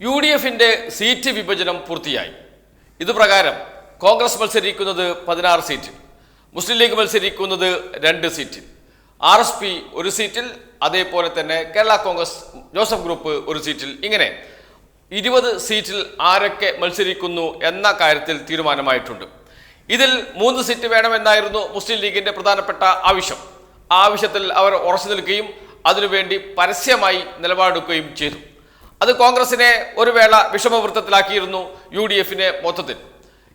U D എഫിന്റെ seat വിഭജനം പൂർത്തിയായി. ഇതുപ്രകാരം കോൺഗ്രസ് മത്സരിക്കുന്നത് പതിനാറ് സീറ്റിൽ മുസ്ലിം ലീഗ് മത്സരിക്കുന്നത് രണ്ട് സീറ്റിൽ. ആർ എസ് പി ഒരു സീറ്റിൽ അതേപോലെ തന്നെ കേരള കോൺഗ്രസ് ജോസഫ് ഗ്രൂപ്പ് ഒരു സീറ്റിൽ. ഇങ്ങനെ ഇരുപത് സീറ്റിൽ ആരൊക്കെ മത്സരിക്കുന്നു എന്ന കാര്യത്തിൽ തീരുമാനമായിട്ടുണ്ട്. ഇതിൽ മൂന്ന് സീറ്റ് വേണമെന്നായിരുന്നു മുസ്ലിം ലീഗിന്റെ പ്രധാനപ്പെട്ട ആവശ്യം. ആവശ്യത്തിൽ അവർ ഉറച്ചു നിൽക്കുകയും അതിനുവേണ്ടി പരസ്യമായി നിലപാടെടുക്കുകയും ചെയ്തു. അത് കോൺഗ്രസിനെ ഒരു വേള വിഷമവൃത്തത്തിലാക്കിയിരുന്നു യു ഡി എഫിനെ മൊത്തത്തിൽ.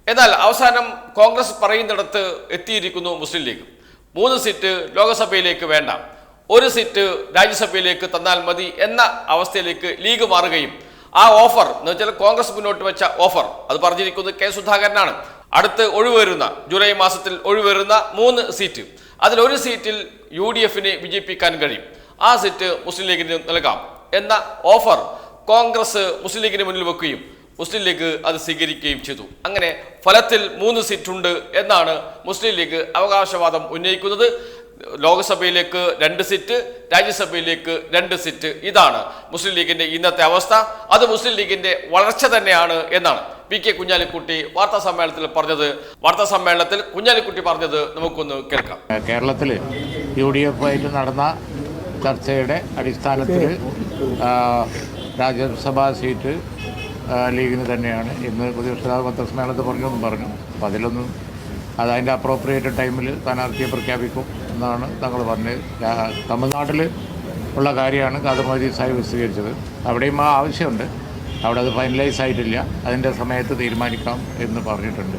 എന്നാൽ അവസാനം കോൺഗ്രസ് പറയുന്നിടത്ത് എത്തിയിരിക്കുന്നു മുസ്ലിം ലീഗ്. മൂന്ന് സീറ്റ് ലോക്സഭയിലേക്ക് വേണ്ട. ഒരു സീറ്റ് രാജ്യസഭയിലേക്ക് തന്നാൽ മതി എന്ന അവസ്ഥയിലേക്ക് ലീഗ് മാറുകയും ആ ഓഫർ എന്ന് വെച്ചാൽ കോൺഗ്രസ് മുന്നോട്ട് വെച്ച ഓഫർ അത് പറഞ്ഞിരിക്കുന്നത് കെ സുധാകരനാണ്. അടുത്ത് ഒഴിവേറുന്ന ജൂലൈ മാസത്തിൽ ഒഴിവേറുന്ന മൂന്ന് സീറ്റ്. അതിൽ ഒരു സീറ്റിൽ യു ഡി എഫിനെ വിജയിപ്പിക്കാൻ കഴിയും. ആ സീറ്റ് മുസ്ലിം ലീഗിന് നൽകാം എന്ന ഓഫർ കോൺഗ്രസ് മുസ്ലിം ലീഗിന് മുന്നിൽ വെക്കുകയും മുസ്ലിം ലീഗ് അത് സ്വീകരിക്കുകയും ചെയ്തു. അങ്ങനെ ഫലത്തിൽ മൂന്ന് സീറ്റുണ്ട് എന്നാണ് മുസ്ലിം ലീഗ് അവകാശവാദം ഉന്നയിക്കുന്നത്. ലോക്സഭയിലേക്ക് രണ്ട് സീറ്റ് രാജ്യസഭയിലേക്ക് രണ്ട് സീറ്റ്. ഇതാണ് മുസ്ലിം ലീഗിന്റെ ഇന്നത്തെ അവസ്ഥ. അത് മുസ്ലിം ലീഗിന്റെ വളർച്ച തന്നെയാണ് എന്നാണ് പി കെ കുഞ്ഞാലിക്കുട്ടി വാർത്താ സമ്മേളനത്തിൽ പറഞ്ഞത്. വാർത്താ സമ്മേളനത്തിൽ കുഞ്ഞാലിക്കുട്ടി പറഞ്ഞത് നമുക്കൊന്ന് കേൾക്കാം. കേരളത്തിൽ യു ഡി എഫ് ആയിട്ട് നടന്ന ചർച്ചയുടെ അടിസ്ഥാനത്തിൽ രാജ്യസഭാ സീറ്റ് ലീഗിന് തന്നെയാണ്. ഇന്ന് പ്രതിപക്ഷ പത്രസമ്മേളനത്തിൽ പറഞ്ഞൊന്നും പറഞ്ഞു. അപ്പോൾ അതിലൊന്നും അത് അതിന്റെ അപ്രോപ്രിയേറ്റ് ടൈമിൽ സ്ഥാനാർത്ഥിയെ പ്രഖ്യാപിക്കും എന്നാണ് തങ്ങൾ പറഞ്ഞത്. തമിഴ്നാട്ടിൽ ഉള്ള കാര്യമാണ് കാതമതി സാഹിബ് വിശദീകരിച്ചത്. അവിടെയും ആ ആവശ്യമുണ്ട്. അവിടെ അത് ഫൈനലൈസ് ആയിട്ടില്ല. അതിന്റെ സമയത്ത് തീരുമാനിക്കാം എന്ന് പറഞ്ഞിട്ടുണ്ട്.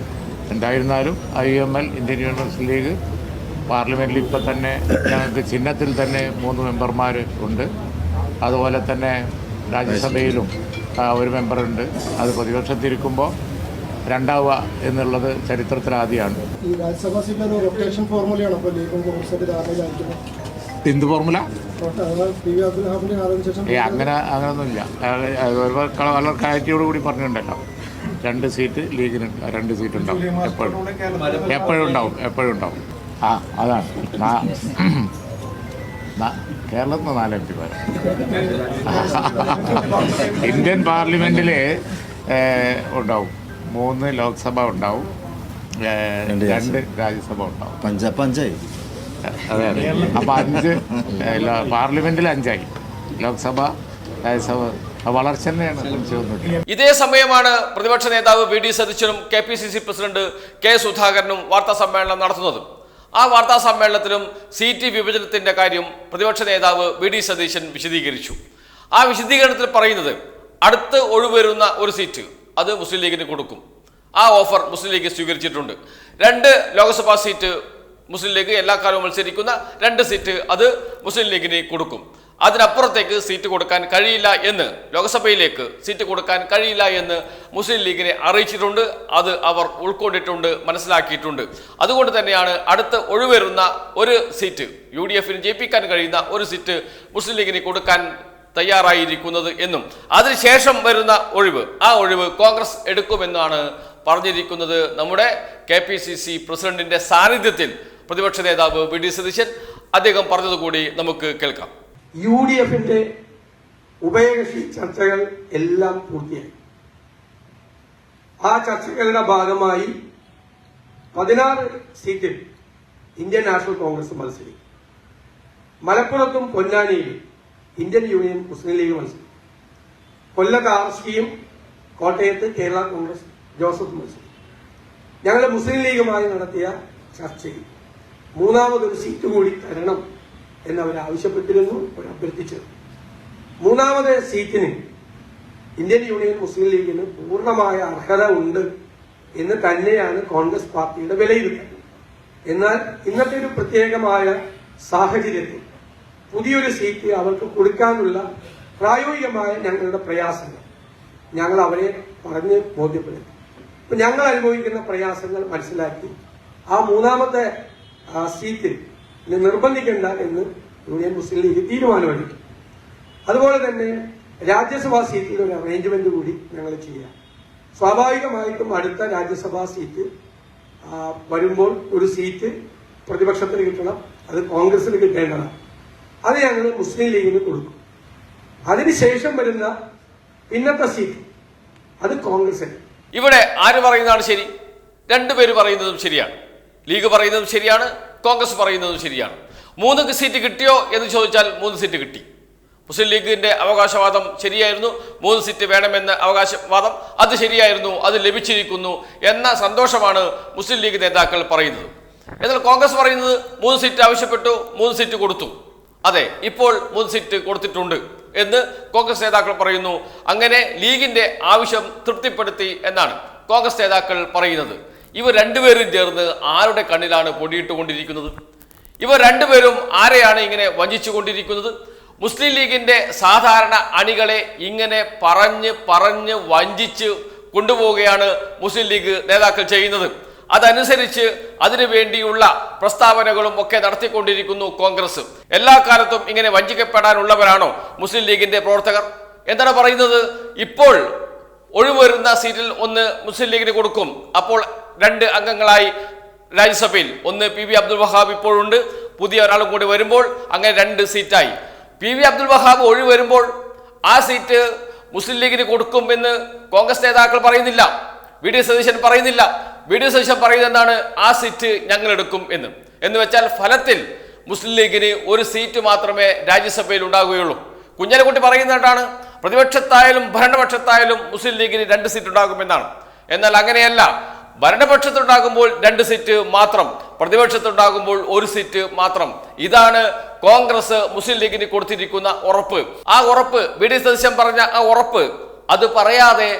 എന്തായിരുന്നാലും I M L Indian university league പാർലമെന്റിൽ ഇപ്പോൾ തന്നെ ഞങ്ങൾക്ക് ചിഹ്നത്തിൽ തന്നെ മൂന്ന് മെമ്പർമാർ ഉണ്ട്. അതുപോലെ തന്നെ രാജ്യസഭയിലും ഒരു മെമ്പറുണ്ട്. അത് പ്രതിപക്ഷത്തിരിക്കുമ്പോൾ രണ്ടാവുക എന്നുള്ളത് ചരിത്രത്തിലാദ്യമാണ്. ഈ രാജ്യസഭാ സീറ്റിൽ റൊട്ടേഷൻ ഫോർമുലയാണ് അപ്പോൾ ലീഗും കോൺഗ്രസൊക്കെ ധാരണയിലായിരിക്കുന്നത് എന്ത് ഫോർമുല ഏ അങ്ങനെ അങ്ങനെയൊന്നുമില്ല വളരെ ക്ലാരിറ്റിയോട് കൂടി പറഞ്ഞിട്ടുണ്ടല്ലോ രണ്ട് സീറ്റ് ലീഗിന് രണ്ട് സീറ്റ് ഉണ്ടാവും. എപ്പോഴും. എപ്പോഴും ഉണ്ടാവും എപ്പോഴും ഉണ്ടാവും. ആ അതാണ്. കേരളത്തിൽ നിന്ന് നാല് എം പിമാർ ഇന്ത്യൻ പാർലമെന്റിൽ ഉണ്ടാവും. മൂന്ന് ലോക്സഭ ഉണ്ടാവും. രണ്ട് രാജ്യസഭ. ഉണ്ടാവും. പഞ്ചാബ് പഞ്ചായത്ത് അതെ അതെ. അപ്പം അഞ്ച് പാർലമെന്റിൽ അഞ്ചായി. ലോക്സഭ രാജ്യസഭ. വളർച്ച തന്നെയാണ് ഇതേ സമയമാണ് പ്രതിപക്ഷ നേതാവ് വി ഡി സതീശനും K P C C president K സുധാകരനും വാർത്താ സമ്മേളനം നടത്തുന്നത്. ആ വാർത്താ സമ്മേളനത്തിലും സീറ്റ് വിഭജനത്തിന്റെ കാര്യം പ്രതിപക്ഷ നേതാവ് വി ഡി സതീശൻ വിശദീകരിച്ചു. ആ വിശദീകരണത്തിൽ പറയുന്നത് അടുത്ത് ഒഴിവരുന്ന ഒരു സീറ്റ് അത് മുസ്ലിം ലീഗിന് കൊടുക്കും. ആ ഓഫർ മുസ്ലിം ലീഗ് സ്വീകരിച്ചിട്ടുണ്ട്. രണ്ട് ലോക്സഭാ സീറ്റ് മുസ്ലിം ലീഗ് എല്ലാ കാലവും മത്സരിക്കുന്ന രണ്ട് സീറ്റ് അത് മുസ്ലിം ലീഗിന് കൊടുക്കും. അതിനപ്പുറത്തേക്ക് സീറ്റ് കൊടുക്കാൻ കഴിയില്ല എന്ന് ലോക്സഭയിലേക്ക് സീറ്റ് കൊടുക്കാൻ കഴിയില്ല എന്ന് മുസ്ലിം ലീഗിനെ അറിയിച്ചിട്ടുണ്ട് അത് അവർ ഉൾക്കൊണ്ടിട്ടുണ്ട് മനസ്സിലാക്കിയിട്ടുണ്ട്. അതുകൊണ്ട് തന്നെയാണ് അടുത്ത് ഒഴിവരുന്ന ഒരു സീറ്റ് യു ഡി എഫിന് ജയിപ്പിക്കാൻ കഴിയുന്ന ഒരു സീറ്റ് മുസ്ലിം ലീഗിന് കൊടുക്കാൻ തയ്യാറായിരിക്കുന്നത് എന്നും. അതിനുശേഷം വരുന്ന ഒഴിവ് ആ ഒഴിവ് കോൺഗ്രസ് എടുക്കുമെന്നാണ് പറഞ്ഞിരിക്കുന്നത് നമ്മുടെ കെ പി സി സി പ്രസിഡന്റിന്റെ സാന്നിധ്യത്തിൽ പ്രതിപക്ഷ നേതാവ് വി ഡി സതീശൻ. അദ്ദേഹം പറഞ്ഞതുകൂടി നമുക്ക് കേൾക്കാം. യു ഡി എഫിന്റെ ഉഭയകക്ഷി ചർച്ചകൾ എല്ലാം പൂർത്തിയായി. ആ ചർച്ചകളുടെ ഭാഗമായി പതിനാറ് സീറ്റിൽ ഇന്ത്യൻ നാഷണൽ കോൺഗ്രസ് മത്സരിക്കും. മലപ്പുറത്തും പൊന്നാനിയിലും ഇന്ത്യൻ യൂണിയൻ മുസ്ലിം ലീഗ് മത്സരിക്കും. കൊല്ലത്ത് ആർ എസ് പിയും കോട്ടയത്ത് കേരള കോൺഗ്രസ് ജോസഫ് മത്സരിക്കും. ഞങ്ങൾ മുസ്ലിം ലീഗുമായി നടത്തിയ ചർച്ചയിൽ മൂന്നാമതൊരു സീറ്റ് കൂടി തരണം എന്ന് അവർ ആവശ്യപ്പെട്ടിരുന്നു അവർ അഭ്യർത്ഥിച്ചിരുന്നു മൂന്നാമത് സീറ്റിന് ഇന്ത്യൻ യൂണിയൻ മുസ്ലിം ലീഗിന് പൂർണമായ അർഹത ഉണ്ട് എന്ന് തന്നെയാണ് കോൺഗ്രസ് പാർട്ടിയുടെ വിലയിരുത്തൽ. എന്നാൽ ഇന്നത്തെ ഒരു പ്രത്യേകമായ സാഹചര്യത്തിൽ പുതിയൊരു സീറ്റ് അവർക്ക് കൊടുക്കാനുള്ള പ്രായോഗികമായ ഞങ്ങളുടെ പ്രയാസങ്ങൾ ഞങ്ങൾ അവരെ പറഞ്ഞ് ബോധ്യപ്പെടുത്തി. ഞങ്ങൾ അനുഭവിക്കുന്ന പ്രയാസങ്ങൾ മനസ്സിലാക്കി ആ മൂന്നാമത്തെ സീറ്റിൽ ഇനി നിർബന്ധിക്കേണ്ട എന്ന് യൂണിയൻ മുസ്ലിം ലീഗ് തീരുമാനമെടുത്തു. അതുപോലെ തന്നെ രാജ്യസഭാ സീറ്റിൽ ഒരു അറേഞ്ച്മെന്റ് കൂടി ഞങ്ങൾ ചെയ്യാം. സ്വാഭാവികമായിട്ടും അടുത്ത രാജ്യസഭാ സീറ്റ് വരുമ്പോൾ ഒരു സീറ്റ് പ്രതിപക്ഷത്തിന് കിട്ടണം അത് കോൺഗ്രസിന് കിട്ടേണ്ടതാണ്. അത് ഞങ്ങൾ മുസ്ലിം ലീഗിന് കൊടുക്കും. അതിനുശേഷം വരുന്ന പിന്നത്തെ സീറ്റ് അത് കോൺഗ്രസിന്. ഇവിടെ ആര് പറയുന്നതാണ് ശരി? രണ്ടുപേര് പറയുന്നതും ശരിയാണ്. ലീഗ് പറയുന്നതും ശരിയാണ്. കോൺഗ്രസ് പറയുന്നതും ശരിയാണ്. മൂന്ന് സീറ്റ് കിട്ടിയോ എന്ന് ചോദിച്ചാൽ മൂന്ന് സീറ്റ് കിട്ടി. മുസ്ലിം ലീഗിന്റെ അവകാശവാദം ശരിയായിരുന്നു. മൂന്ന് സീറ്റ് വേണമെന്ന അവകാശവാദം അത് ശരിയായിരുന്നു അത് ലഭിച്ചിരിക്കുന്നു എന്ന സന്തോഷമാണ് മുസ്ലിം ലീഗ് നേതാക്കൾ പറയുന്നത്. എന്നാൽ കോൺഗ്രസ് പറയുന്നത് മൂന്ന് സീറ്റ് ആവശ്യപ്പെട്ടു മൂന്ന് സീറ്റ് കൊടുത്തു. അതെ ഇപ്പോൾ മൂന്ന് സീറ്റ് കൊടുത്തിട്ടുണ്ട് എന്ന് കോൺഗ്രസ് നേതാക്കൾ പറയുന്നു. അങ്ങനെ ലീഗിന്റെ ആവശ്യം തൃപ്തിപ്പെടുത്തി എന്നാണ് കോൺഗ്രസ് നേതാക്കൾ പറയുന്നത്. ഇവർ രണ്ടുപേരും ചേർന്ന് ആരുടെ കണ്ണിലാണ് പൊടിയിട്ടുകൊണ്ടിരിക്കുന്നത്? ഇവർ രണ്ടുപേരും ആരെയാണ് ഇങ്ങനെ വഞ്ചിച്ചുകൊണ്ടിരിക്കുന്നത്? മുസ്ലിം ലീഗിന്റെ സാധാരണ അണികളെ ഇങ്ങനെ പറഞ്ഞ് പറഞ്ഞ് വഞ്ചിച്ച് കൊണ്ടുപോവുകയാണ് മുസ്ലിം ലീഗ് നേതാക്കൾ ചെയ്യുന്നത്. അതനുസരിച്ച് അതിനു വേണ്ടിയുള്ള പ്രസ്താവനകളും ഒക്കെ നടത്തിക്കൊണ്ടിരിക്കുന്നു കോൺഗ്രസ്. എല്ലാ കാലത്തും ഇങ്ങനെ വഞ്ചിക്കപ്പെടാനുള്ളവരാണോ മുസ്ലിം ലീഗിന്റെ പ്രവർത്തകർ? എന്താണ് പറയുന്നത്? ഇപ്പോൾ ഒഴിവരുന്ന സീറ്റിൽ ഒന്ന് മുസ്ലിം ലീഗിന് കൊടുക്കും. അപ്പോൾ രണ്ട് അംഗങ്ങളായി രാജ്യസഭയിൽ. ഒന്ന് പി വി അബ്ദുൽ വഹാബ് ഇപ്പോഴുണ്ട്. പുതിയ ഒരാളും കൂടി വരുമ്പോൾ അങ്ങനെ രണ്ട് സീറ്റായി. പി വി അബ്ദുൽ വഹാബ് ഒഴിവ് വരുമ്പോൾ ആ സീറ്റ് മുസ്ലിം ലീഗിന് കൊടുക്കും എന്ന് കോൺഗ്രസ് നേതാക്കൾ പറയുന്നില്ല. വി ഡി സതീശൻ പറയുന്നില്ല. വി ഡി സതീശൻ പറയുന്നത് എന്താണ് ആ സീറ്റ് ഞങ്ങൾ എടുക്കും എന്ന്. എന്ന് വെച്ചാൽ ഫലത്തിൽ മുസ്ലിം ലീഗിന് ഒരു സീറ്റ് മാത്രമേ രാജ്യസഭയിൽ ഉണ്ടാകുകയുള്ളൂ. കുഞ്ഞാലിക്കുട്ടി പറയുന്നതാണ് പ്രതിപക്ഷത്തായാലും ഭരണപക്ഷത്തായാലും മുസ്ലിം ലീഗിന് രണ്ട് സീറ്റ് ഉണ്ടാകുമെന്നാണ്. എന്നാൽ അങ്ങനെയല്ല. ഭരണപക്ഷത്തുണ്ടാകുമ്പോൾ രണ്ട് സീറ്റ് മാത്രം പ്രതിപക്ഷത്തുണ്ടാകുമ്പോൾ ഒരു സീറ്റ് മാത്രം. ഇതാണ് കോൺഗ്രസ് മുസ്ലിം ലീഗിന് കൊടുത്തിരിക്കുന്ന ഉറപ്പ്. ആ ഉറപ്പ് വി ഡി സതീശൻ പറഞ്ഞ ആ ഉറപ്പ് അത് പറയാതെ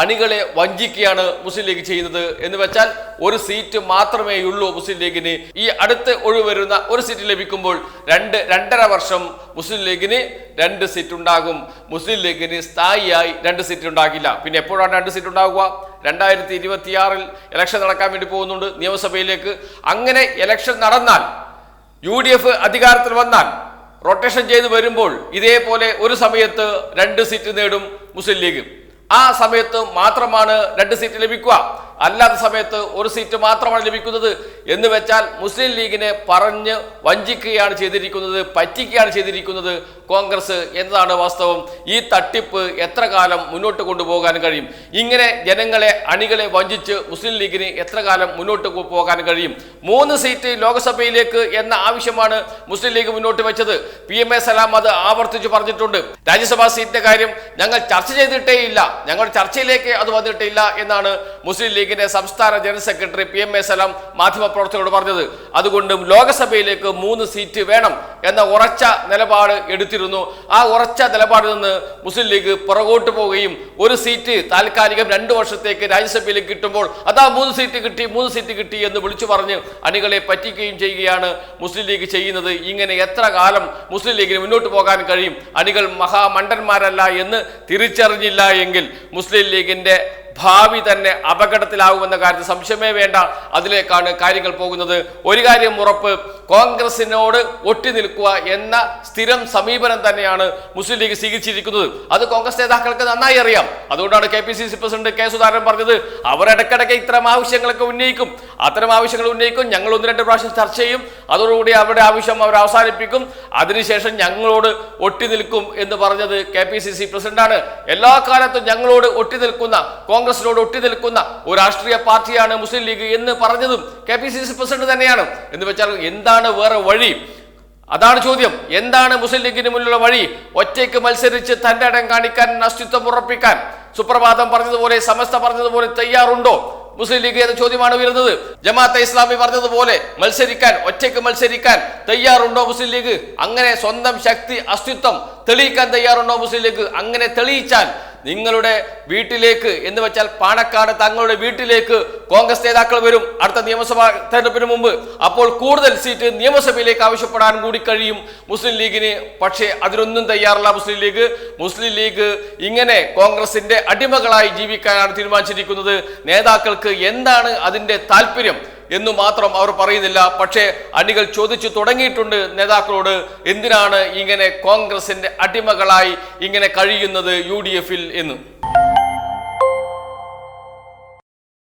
അണികളെ വഞ്ചിക്കുകയാണ് മുസ്ലിം ലീഗ് ചെയ്യുന്നത് എന്ന് വെച്ചാൽ ഒരു സീറ്റ് മാത്രമേ ഉള്ളൂ മുസ്ലിം ലീഗിന്. ഈ അടുത്ത് ഒഴിവരുന്ന ഒരു സീറ്റ് ലഭിക്കുമ്പോൾ രണ്ട് രണ്ടര വർഷം മുസ്ലിം ലീഗിന് രണ്ട് സീറ്റ് ഉണ്ടാകും. മുസ്ലിം ലീഗിന് സ്ഥായിയായി രണ്ട് സീറ്റ് ഉണ്ടാകില്ല. പിന്നെ എപ്പോഴാണ് രണ്ട് സീറ്റ് ഉണ്ടാകുക രണ്ടായിരത്തി ഇരുപത്തിയാറിൽ ഇലക്ഷൻ നടക്കാൻ വേണ്ടി പോകുന്നുണ്ട് നിയമസഭയിലേക്ക്. അങ്ങനെ ഇലക്ഷൻ നടന്നാൽ യു ഡി എഫ് അധികാരത്തിൽ വന്നാൽ റൊട്ടേഷൻ ചെയ്ത് വരുമ്പോൾ ഇതേപോലെ ഒരു സമയത്ത് രണ്ട് സീറ്റ് നേടും മുസ്ലിം ലീഗ്. ആ സമയത്ത് മാത്രമാണ് രണ്ട് സീറ്റ് ലഭിക്കുക. അല്ലാത്ത സമയത്ത് ഒരു സീറ്റ് മാത്രമാണ് ലഭിക്കുന്നത് എന്ന് വെച്ചാൽ മുസ്ലിം ലീഗിനെ പറഞ്ഞ് വഞ്ചിക്കുകയാണ് ചെയ്തിരിക്കുന്നത് പറ്റിക്കുകയാണ് ചെയ്തിരിക്കുന്നത് കോൺഗ്രസ് എന്നതാണ് വാസ്തവം. ഈ തട്ടിപ്പ് എത്ര കാലം മുന്നോട്ട് കൊണ്ടുപോകാൻ കഴിയും? ഇങ്ങനെ ജനങ്ങളെ അണികളെ വഞ്ചിച്ച് മുസ്ലിം ലീഗിന് എത്ര കാലം മുന്നോട്ട് പോകാൻ കഴിയും? മൂന്ന് സീറ്റ് ലോക്സഭയിലേക്ക് എന്ന ആവശ്യമാണ് മുസ്ലിം ലീഗ് മുന്നോട്ട് വെച്ചത്. പി എം എ സലാം അത് ആവർത്തിച്ച് പറഞ്ഞിട്ടുണ്ട്. രാജ്യസഭാ സീറ്റിന്റെ കാര്യം ഞങ്ങൾ ചർച്ച ചെയ്തിട്ടേ ഇല്ല ഞങ്ങൾ ചർച്ചയിലേക്ക് അത് വന്നിട്ടില്ല എന്നാണ് മുസ്ലിം ലീഗിന്റെ സംസ്ഥാന general secretary P M A Salam മാധ്യമപ്രവർത്തകരോട് പറഞ്ഞത് അതുകൊണ്ടും ലോക്സഭയിലേക്ക് മൂന്ന് സീറ്റ് വേണം എന്ന ഉറച്ച നിലപാട് എടുത്തിരുന്നു. ആ ഉറച്ച നിലപാടിൽ നിന്ന് മുസ്ലിം ലീഗ് പുറകോട്ട് പോവുകയും ഒരു സീറ്റ് താൽക്കാലികം രണ്ടു വർഷത്തേക്ക് രാജ്യസഭയിലേക്ക് കിട്ടുമ്പോൾ അതാ മൂന്ന് സീറ്റ് കിട്ടി മൂന്ന് സീറ്റ് കിട്ടി എന്ന് വിളിച്ചു പറഞ്ഞ് അണികളെ പറ്റിക്കുകയും ചെയ്യുകയാണ് മുസ്ലിം ലീഗ് ചെയ്യുന്നത്. ഇങ്ങനെ എത്ര കാലം മുസ്ലിം ലീഗിന് മുന്നോട്ട് പോകാൻ കഴിയും? അണികൾ മഹാമണ്ഡന്മാരല്ല എന്ന് തിരിച്ചറിഞ്ഞില്ല എങ്കിൽ മുസ്ലിം ലീഗിന്റെ ഭാവി തന്നെ അപകടത്തിലാകുമെന്ന കാര്യത്തിൽ സംശയമേ വേണ്ട. അതിലേക്കാണ് കാര്യങ്ങൾ പോകുന്നത്. ഒരു കാര്യം ഉറപ്പ് കോൺഗ്രസിനോട് ഒട്ടി നിൽക്കുക എന്ന സ്ഥിരം സമീപനം തന്നെയാണ് മുസ്ലിം ലീഗ് സ്വീകരിച്ചിരിക്കുന്നത്. അത് കോൺഗ്രസ് നേതാക്കൾക്ക് നന്നായി അറിയാം. അതുകൊണ്ടാണ് K P C C president K Sudhakaran പറഞ്ഞത് അവർ ഇടയ്ക്കിടയ്ക്ക് ഇത്തരം ആവശ്യങ്ങളൊക്കെ ഉന്നയിക്കും. അത്തരം ആവശ്യങ്ങൾ ഉന്നയിക്കും. ഞങ്ങൾ ഒന്ന് രണ്ട് പ്രാവശ്യം ചർച്ച ചെയ്യും. അതോടുകൂടി അവരുടെ ആവശ്യം അവർ അവസാനിപ്പിക്കും. അതിനുശേഷം ഞങ്ങളോട് ഒട്ടി നിൽക്കും എന്ന് പറഞ്ഞത് കെ പി സി സി പ്രസിഡന്റാണ്. എല്ലാ കാലത്തും ഞങ്ങളോട് ഒട്ടി നിൽക്കുന്ന കോൺഗ്രസിനോട് ഒട്ടി നിൽക്കുന്ന ഒരു രാഷ്ട്രീയ പാർട്ടിയാണ് മുസ്ലിം ലീഗ് എന്ന് പറഞ്ഞതും K P C C president തന്നെയാണ്. എന്ന് വെച്ചാൽ എന്താണ് വേറെ വഴി? അതാണ് ചോദ്യം. എന്താണ് മുസ്ലിം ലീഗിന് മുന്നിലുള്ള വഴി? ഒറ്റയ്ക്ക് മത്സരിച്ച് തന്റെ ഇടം കാണിക്കാൻ അസ്തിത്വം ഉറപ്പിക്കാൻ. സുപ്രഭാതം പറഞ്ഞതുപോലെ സമസ്ത പറഞ്ഞതുപോലെ തയ്യാറുണ്ടോ? മുസ്ലിം ലീഗ് എന്ന ചോദ്യമാണ് ഉയരുന്നത് ജമാഅത്തെ ഇസ്ലാമി പറഞ്ഞതുപോലെ മത്സരിക്കാൻ ഒറ്റയ്ക്ക് മത്സരിക്കാൻ തയ്യാറുണ്ടോ മുസ്ലിം ലീഗ്? അങ്ങനെ സ്വന്തം ശക്തി അസ്തിത്വം തെളിയിക്കാൻ തയ്യാറുണ്ടോ മുസ്ലിം ലീഗ്? അങ്ങനെ തെളിയിച്ചാൽ നിങ്ങളുടെ വീട്ടിലേക്ക് എന്ന് വെച്ചാൽ പാണക്കാട് തങ്ങളുടെ വീട്ടിലേക്ക് കോൺഗ്രസ് നേതാക്കൾ വരും അടുത്ത നിയമസഭാ തെരഞ്ഞെടുപ്പിന് മുമ്പ്. അപ്പോൾ കൂടുതൽ സീറ്റ് നിയമസഭയിലേക്ക് ആവശ്യപ്പെടാൻ കൂടി കഴിയും. മുസ്ലിം ലീഗിന് പക്ഷേ അതിനൊന്നും തയ്യാറല്ല മുസ്ലിം ലീഗ്. മുസ്ലിം ലീഗ് ഇങ്ങനെ കോൺഗ്രസിന്റെ അടിമകളായി ജീവിക്കാനാണ് തീരുമാനിച്ചിരിക്കുന്നത്. നേതാക്കൾക്ക് എന്താണ് അതിന്റെ താല്പര്യം? എന്ന് മാത്രം അവർ പറയുന്നില്ല. പക്ഷേ അണികൾ ചോദിച്ചു തുടങ്ങിയിട്ടുണ്ട് നേതാക്കളോട് എന്തിനാണ് ഇങ്ങനെ കോൺഗ്രസിന്റെ അടിമകളായി ഇങ്ങനെ കഴിയുന്നത് യു എന്ന്?